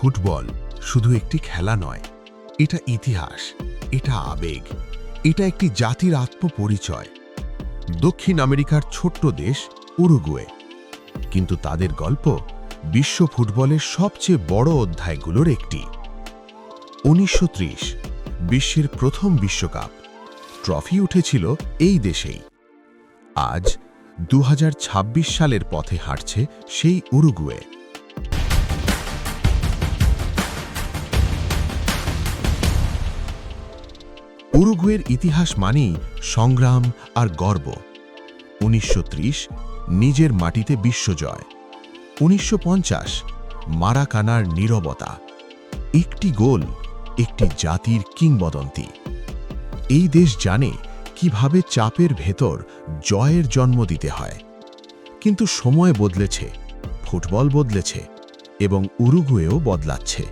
Football শুধু একটি খেলা নয়, এটা ইতিহাস, এটা আবেগ, এটা একটি জাতির আত্মপরিচয়। দক্ষিণ আমেরিকার ছোট্ট দেশ উরুগুয়ে। কিন্তু তাদের গল্প বিশ্ব ফুটবলের সবচেয়ে বড় অধ্যায়গুলোর একটি। উনিশশো বিশ্বের প্রথম বিশ্বকাপ। ট্রফি উঠেছিল এই দেশেই। আজ দু হাজার ছাব্বিশ সালের পথে হাঁটছে সেই উরুগুয়ে। উরুগুয়ের ইতিহাস মানেই সংগ্রাম আর গর্ব। উনিশশো ত্রিশ, নিজের মাটিতে বিশ্বজয় উনিশশো পঞ্চাশ, মারাকানার নীরবতা। একটি গোল, একটি জাতির কিংবদন্তি। এই দেশ জানে কীভাবে চাপের ভেতর জয়ের জন্ম দিতে হয়। কিন্তু সময় বদলেছে, ফুটবল বদলেছে এবং উরুগুয়েও বদলাচ্ছে।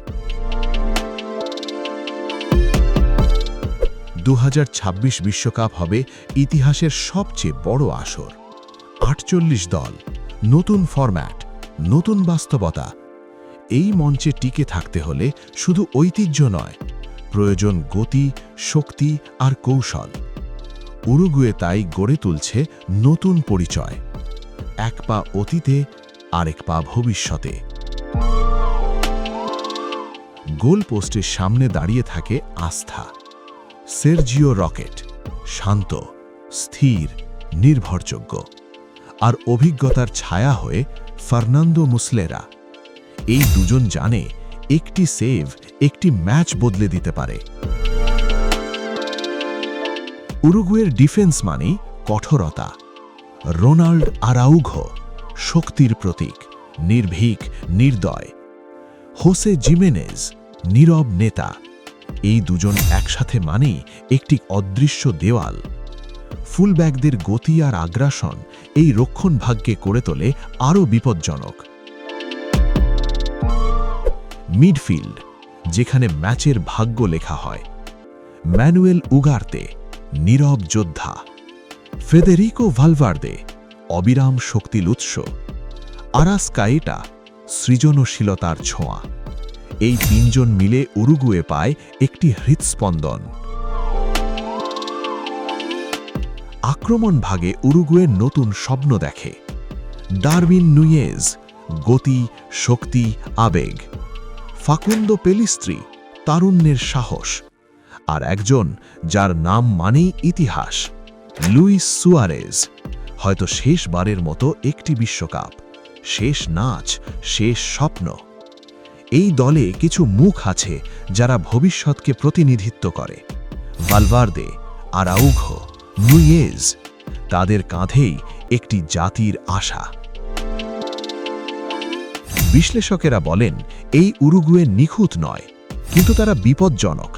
বিশ্বকাপ হবে ইতিহাসের সবচেয়ে বড় আসর। আটচল্লিশ দল, নতুন ফরম্যাট, নতুন বাস্তবতা। এই মঞ্চে টিকে থাকতে হলে শুধু ঐতিহ্য নয়, প্রয়োজন গতি, শক্তি আর কৌশল। উরুগুয়ে তাই গড়ে তুলছে নতুন পরিচয়। এক পা অতীতে, আরেক পা ভবিষ্যতে। গোল পোস্টের সামনে দাঁড়িয়ে থাকে আস্থা। সেরজিও রকেট, শান্ত, স্থির, নির্ভরযোগ্য। আর অভিজ্ঞতার ছায়া হয়ে ফার্নান্দো মুসলেরা। এই দুজন জানে একটি সেভ, একটি ম্যাচ বদলে দিতে পারে। উরুগুয়ের ডিফেন্স মানেই কঠোরতা। রোনাল্ড আরাউঘ, শক্তির প্রতীক, নির্ভীক, নির্দয়। হোসে জিমেনেজ, নীরব নেতা। এই দুজন একসাথে মানেই একটি অদৃশ্য দেওয়াল। ফুলব্যাকদের গতি আর আগ্রাসন এই রক্ষণ ভাগ্যে করে তোলে আরও বিপজ্জনক। মিডফিল্ড, যেখানে ম্যাচের ভাগ্য লেখা হয়। ম্যানুয়েল উগারতে, নীরব যোদ্ধা। ফেদেরিকো ভালভার্দে, অবিরাম শক্তির উৎস আরাসকাইটা সৃজনশীলতার ছোঁয়া। এই তিনজন মিলে উরুগুয়ে পায় একটি হৃৎস্পন্দন। আক্রমণ ভাগে উরুগুয়ের নতুন স্বপ্ন দেখে। ডারবিন নুয়েজ গতি, শক্তি, আবেগ। ফাকুন্দো পেলিস্ত্রি, তারুণ্যের সাহস। আর একজন যার নাম মানেই ইতিহাস, লুইস সুয়ারেজ। হয়তো শেষবারের মতো একটি বিশ্বকাপ। শেষ নাচ, শেষ স্বপ্ন। এই দলে কিছু মুখ আছে যারা ভবিষ্যৎকে প্রতিনিধিত্ব করে। ভালভার্দে, আরাউঘো, নুইয়েজ, তাদের কাঁধেই একটি জাতির আশা। বিশ্লেষকেরা বলেন, এই উরুগুয়ে নিখুঁত নয়, কিন্তু তারা বিপজ্জনক,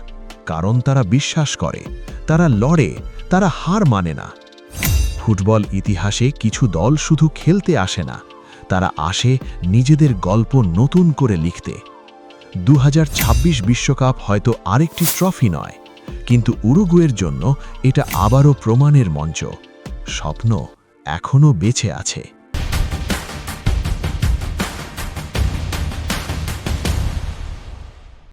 কারণ তারা বিশ্বাস করে, তারা লড়ে, তারা হার মানে না। ফুটবল ইতিহাসে কিছু দল শুধু খেলতে আসে না তারা আসে নিজেদের গল্প নতুন করে লিখতে। দু বিশ্বকাপ হয়তো আরেকটি ট্রফি নয়, কিন্তু উরুগুয়ের জন্য এটা আবারও প্রমাণের মঞ্চ। স্বপ্ন এখনও বেঁচে আছে।